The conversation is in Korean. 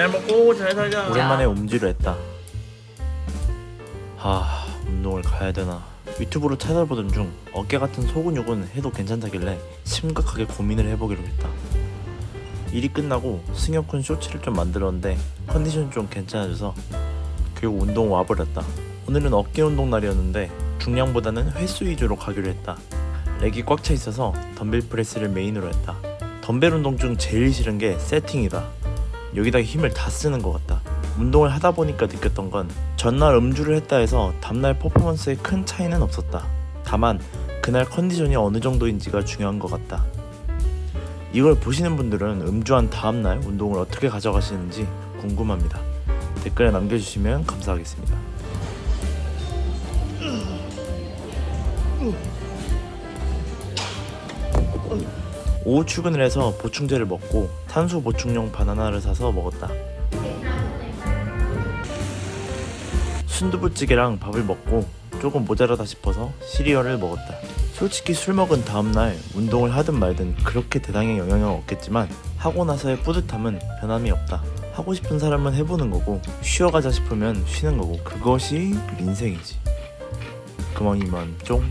잘 먹고 잘 살자. 오랜만에 음주를 했다. 하, 운동을 가야 되나. 유튜브로 찾아보던 중 어깨 같은 소근육은 해도 괜찮다길래 심각하게 고민을 해보기로 했다. 일이 끝나고 승혁군 쇼츠를 좀 만들었는데 컨디션이 좀 괜찮아져서 결국 운동 와버렸다. 오늘은 어깨 운동 날이었는데 중량보다는 횟수 위주로 가기로 했다. 렉이 꽉 차 있어서 덤벨 프레스를 메인으로 했다. 덤벨 운동 중 제일 싫은 게 세팅이다. 여기다 힘을 다 쓰는 것 같다. 운동을 하다 보니까 느꼈던 건 전날 음주를 했다 해서 다음날 퍼포먼스에 큰 차이는 없었다. 다만 그날 컨디션이 어느 정도인지가 중요한 것 같다. 이걸 보시는 분들은 음주한 다음날 운동을 어떻게 가져가시는지 궁금합니다. 댓글에 남겨주시면 감사하겠습니다. 오후 출근을 해서 보충제를 먹고 탄수 보충용 바나나를 사서 먹었다. 순두부찌개랑 밥을 먹고 조금 모자라다 싶어서 시리얼을 먹었다. 솔직히 술 먹은 다음날 운동을 하든 말든 그렇게 대단히 영향은 없겠지만 하고 나서의 뿌듯함은 변함이 없다. 하고 싶은 사람은 해보는 거고 쉬어가자 싶으면 쉬는 거고 그것이 인생이지. 그만 이만 쫑.